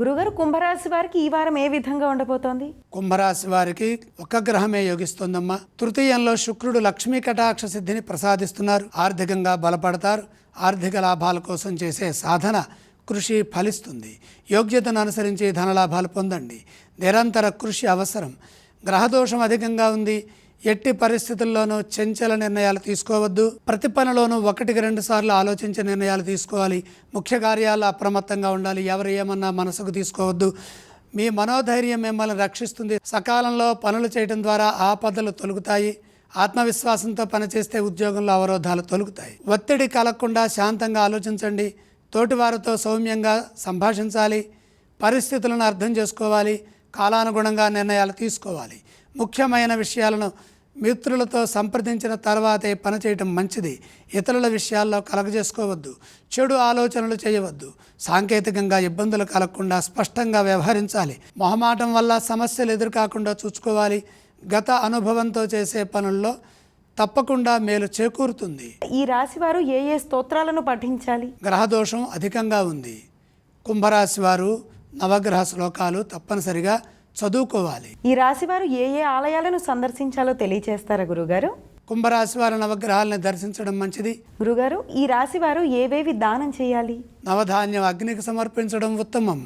గురుగారు కుంభరాశి వారికి ఈ వారం ఏ విధంగా ఉండబోతోంది? కుంభరాశి వారికి ఒక గ్రహమే యోగిస్తోందమ్మా. తృతీయంలో శుక్రుడు లక్ష్మీ కటాక్ష సిద్ధిని ప్రసాదిస్తున్నారు. ఆర్థికంగా బలపడతారు. ఆర్థిక లాభాల కోసం చేసే సాధన కృషి ఫలిస్తుంది. యోగ్యతను అనుసరించి ధనలాభాలు పొందండి. నిరంతర కృషి అవసరం. గ్రహదోషం అధికంగా ఉంది. ఎట్టి పరిస్థితుల్లోనూ చంచల నిర్ణయాలు తీసుకోవద్దు. ప్రతి పనిలోనూ ఒకటికి రెండు సార్లు ఆలోచించే నిర్ణయాలు తీసుకోవాలి. ముఖ్య కార్యాలు అప్రమత్తంగా ఉండాలి. ఎవరు ఏమన్నా మనసుకు తీసుకోవద్దు. మీ మనోధైర్యం మిమ్మల్ని రక్షిస్తుంది. సకాలంలో పనులు చేయడం ద్వారా ఆపదలు తొలుగుతాయి. ఆత్మవిశ్వాసంతో పనిచేస్తే ఉద్యోగంలో అవరోధాలు తొలుగుతాయి. ఒత్తిడి కలగకుండా శాంతంగా ఆలోచించండి. తోటివారితో సౌమ్యంగా సంభాషించాలి. పరిస్థితులను అర్థం చేసుకోవాలి. కాలానుగుణంగా నిర్ణయాలు తీసుకోవాలి. ముఖ్యమైన విషయాలను మిత్రులతో సంప్రదించిన తర్వాతే పనిచేయటం మంచిది. ఇతరుల విషయాల్లో కలగజేసుకోవద్దు. చెడు ఆలోచనలు చేయవద్దు. సాంకేతికంగా ఇబ్బందులు కలగకుండా స్పష్టంగా వ్యవహరించాలి. మొహమాటం వల్ల సమస్యలు ఎదురుకాకుండా చూసుకోవాలి. గత అనుభవంతో చేసే పనుల్లో తప్పకుండా మేలు చేకూరుతుంది. ఈ రాశి వారు ఏ ఏ స్తోత్రాలను పఠించాలి? గ్రహదోషం అధికంగా ఉంది. కుంభరాశి వారు నవగ్రహ శ్లోకాలు తప్పనిసరిగా చదువుకోవాలి. ఈ రాశి వారు ఏ ఏ ఆలయాలను సందర్శించాలో తెలియచేస్తారా గురుగారు? కుంభరాశి వారి నవగ్రహాలను దర్శించడం మంచిది. గురుగారు ఈ రాశి వారు ఏవేవి దానం చేయాలి? నవధాన్యం అగ్నికి సమర్పించడం ఉత్తమం.